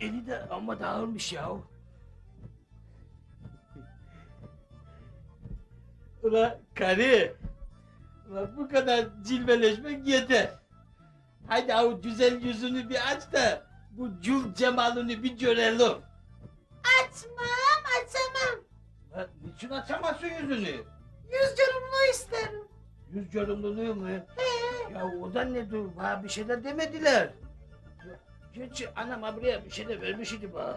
Eli de amma dağılmış ya. Ula karı. Ula bu kadar cilveleşmek yeter. Haydi o güzel yüzünü bir aç da bu cül cemalini bir görelim. Açmam, açamam. Lan niçin açamazsın yüzünü? Yüz canımlı isterim. Yüz görümlülüğü mü? He. Ya o da ne dur? Bana bir şey de demediler. Gerçi anam abiye bir şey de vermiş idi bana.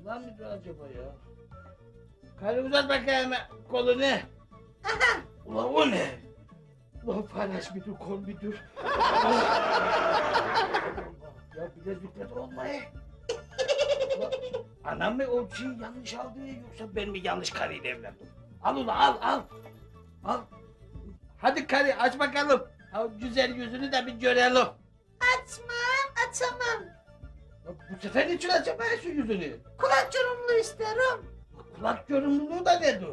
Bunlar mıdır acaba ya? Karı uzat bakayım kolunu. Aha, Ulan o ne? Ulan paylaş bir dur, kol bir dur. ya bilezikler olmayı. Ulan, Anam mı o şeyi yanlış aldı yoksa ben mi yanlış karıyla evlendim? Al ulan al al. Al. Hadi karı aç bakalım. Ha, o güzel yüzünü de bir görelim. açmam, açamam. Ya bu sefer niçin açamayasın yüzünü? Kulak canımlı isterim. Kulak görünümlüğü de nedir?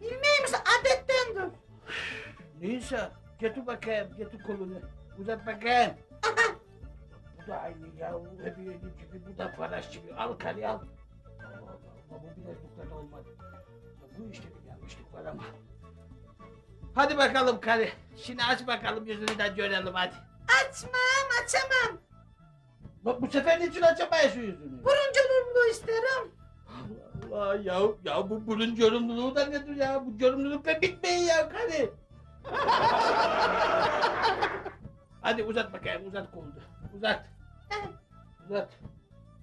Bilmeyeyim misin adettendir. Neyse getir bakayım getir kolunu. Uzat bakayım. Aha, Bu da aynı ya. Bu hediye gibi, bu da faraş gibi. Al karı al. Allah Allah Allah bu bilezikler olmadı. Ya Bu işte bir yanlışlık var ama. Hadi bakalım karı. Şimdi aç bakalım yüzünü de görelim hadi. açmam, açamam. Bak bu sefer niçin açamayasın yüzünü? Burun canımlı isterim. Allah Allah ya, ya bu burun görümlülüğü da nedir ya? Bu görümlülükle bitmeyin ya karı. hadi uzat bakayım uzat kolunu. Uzat. Uzat.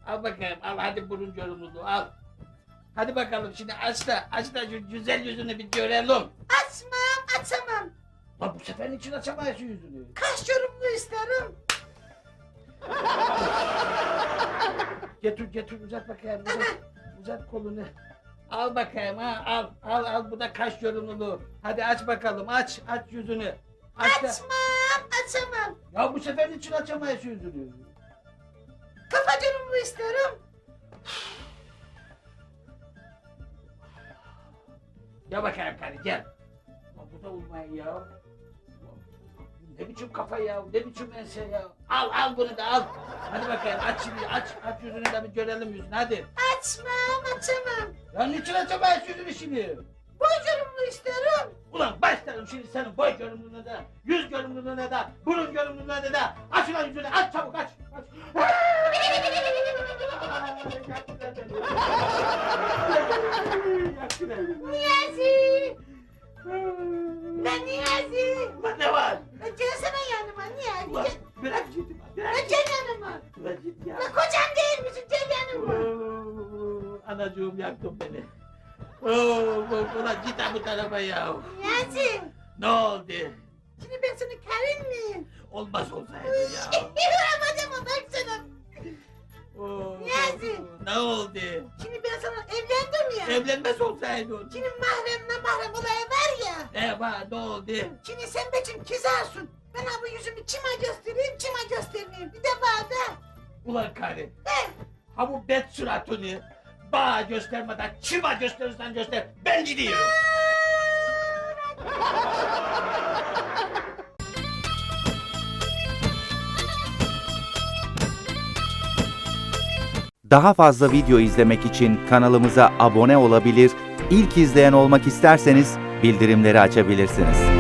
Al bakayım al hadi burun görümlülüğü al. Hadi bakalım şimdi aç da aç da şu güzel yüzünü bir görelim. Açmam, açamam. Lan bu sefer niçin açamayasın yüzünü? Kaş canımlı isterim. Getir getir uzat bakayım uzat. Uzat kolunu. Al bakayım ha al al al bu da kaş yorumluluğu. Hadi aç bakalım aç aç yüzünü. Aç da. Açmam, açamam. Ya bu sefer niçin açamayasın yüzünü? Kafa canımlı isterim. Gel bakayım karı gel. Lan bu da olmayın ya. Ne biçim kafa ya, ne biçim ense ya. Al al bunu da al. Hadi bakayım aç şimdi aç aç yüzünü de bir görelim yüzünü hadi. Açmam, açamam. Ya niçin açamayasın yüzünü şimdi? Boy canımlı isterim. Ulan başlarım şimdi senin boy görünümlüğüne de, yüz görünümlüğüne de, burun görünümlüğüne de. Aç ulan yüzünü, aç çabuk aç. Niyazi. Lan Niyazi. Ulan ne var? Lan gelsene yanıma Niyazi. Ulan bırak. Bırak Anacığım yaktın beni. Oo, ulan git ha bu tarafa ya. Niyazi. Ne oldu? Şimdi ben senin karın mıyım? Olmaz olsaydı ya. Yapamadım baksana. Oo, Niyazi. Ne oldu? Şimdi ben sana evlendim ya. Evlenmez olsaydın. Şimdi mahremle mahrem olayı var ya. Eva ne oldu? Şimdi sen benim kizarsın. Ben ha bu yüzümü kime göstereyim, kime göstermeyeyim. Bir de bana. Ulan karı. He. Ha bu bet suratını bana göstermeden kime gösterirsen göster. Ben gidiyorum. Daha fazla video izlemek için kanalımıza abone olabilir, ilk izleyen olmak isterseniz bildirimleri açabilirsiniz.